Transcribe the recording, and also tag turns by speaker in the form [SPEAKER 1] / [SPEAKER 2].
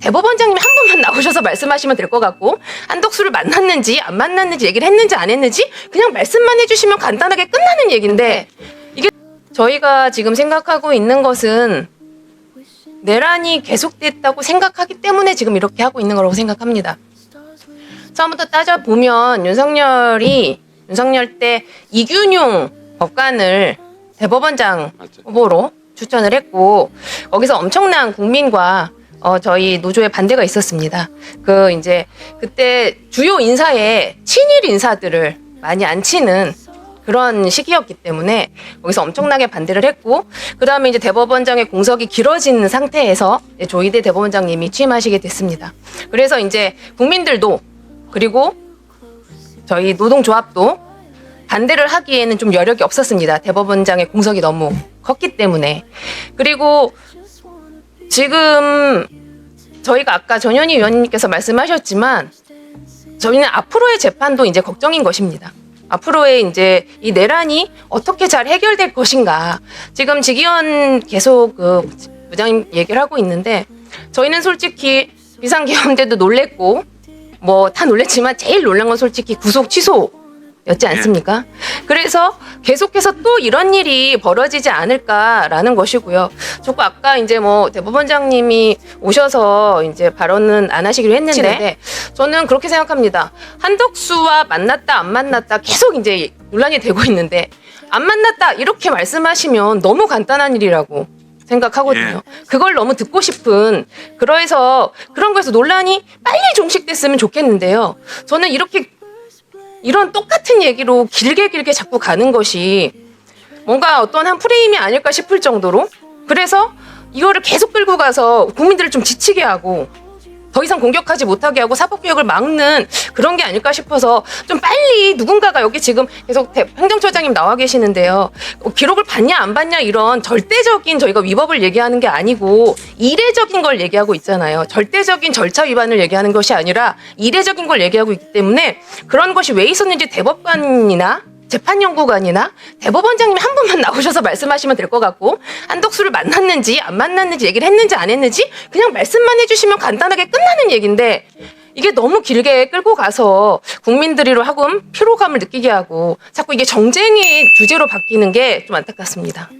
[SPEAKER 1] 대법원장님 한 번만 나오셔서 말씀하시면 될 것 같고 한덕수를 만났는지 안 만났는지 얘기를 했는지 안 했는지 그냥 말씀만 해주시면 간단하게 끝나는 얘기인데 이게 저희가 지금 생각하고 있는 것은 내란이 계속됐다고 생각하기 때문에 지금 이렇게 하고 있는 거라고 생각합니다. 처음부터 따져 보면 윤석열이 윤석열 때 이균용 법관을 대법원장
[SPEAKER 2] 맞죠.
[SPEAKER 1] 후보로 추천을 했고 거기서 엄청난 국민과 어, 저희 노조의 반대가 있었습니다. 그 이제 그때 주요 인사에 친일 인사들을 많이 안 치는 그런 시기였기 때문에 거기서 엄청나게 반대를 했고 그 다음에 이제 대법원장의 공석이 길어진 상태에서 조희대 대법원장님이 취임하시게 됐습니다. 그래서 이제 국민들도 그리고 저희 노동조합도 반대를 하기에는 좀 여력이 없었습니다. 대법원장의 공석이 너무 컸기 때문에. 그리고 지금 저희가 아까 전현희 위원님께서 말씀하셨지만 저희는 앞으로의 재판도 이제 걱정인 것입니다. 앞으로의 이제 이 내란이 어떻게 잘 해결될 것인가. 지금 지기현 계속 그 부장님 얘기를 하고 있는데 저희는 솔직히 비상계엄 때도 놀랬고 뭐 다 놀랬지만 제일 놀란 건 솔직히 구속 취소였지 않습니까? 그래서 계속해서 또 이런 일이 벌어지지 않을까라는 것이고요. 저거 아까 이제 뭐 대법원장님이 오셔서 이제 발언은 안 하시기로 했는데 저는 그렇게 생각합니다. 한덕수와 만났다 안 만났다 계속 이제 논란이 되고 있는데 안 만났다 이렇게 말씀하시면 너무 간단한 일이라고 생각하거든요. 그걸 너무 듣고 싶은 그래서 그런 거에서 논란이 빨리 종식됐으면 좋겠는데요. 저는 이렇게 이런 똑같은 얘기로 길게 길게 자꾸 가는 것이 뭔가 어떤 한 프레임이 아닐까 싶을 정도로 그래서 이거를 계속 끌고 가서 국민들을 좀 지치게 하고 더 이상 공격하지 못하게 하고 사법개혁을 막는 그런 게 아닐까 싶어서 좀 빨리 누군가가 여기 지금 계속 대- 행정처장님 나와 계시는데요. 어, 기록을 받냐 안 받냐 이런 절대적인 저희가 위법을 얘기하는 게 아니고 이례적인 걸 얘기하고 있잖아요. 절대적인 절차 위반을 얘기하는 것이 아니라 이례적인 걸 얘기하고 있기 때문에 그런 것이 왜 있었는지 대법관이나 재판연구관이나 대법원장님 한 번만 나오셔서 말씀하시면 될 것 같고 한덕수를 만났는지 안 만났는지 얘기를 했는지 안 했는지 그냥 말씀만 해주시면 간단하게 끝나는 얘기인데 이게 너무 길게 끌고 가서 국민들이로 하금 피로감을 느끼게 하고 자꾸 이게 정쟁의 주제로 바뀌는 게 좀 안타깝습니다.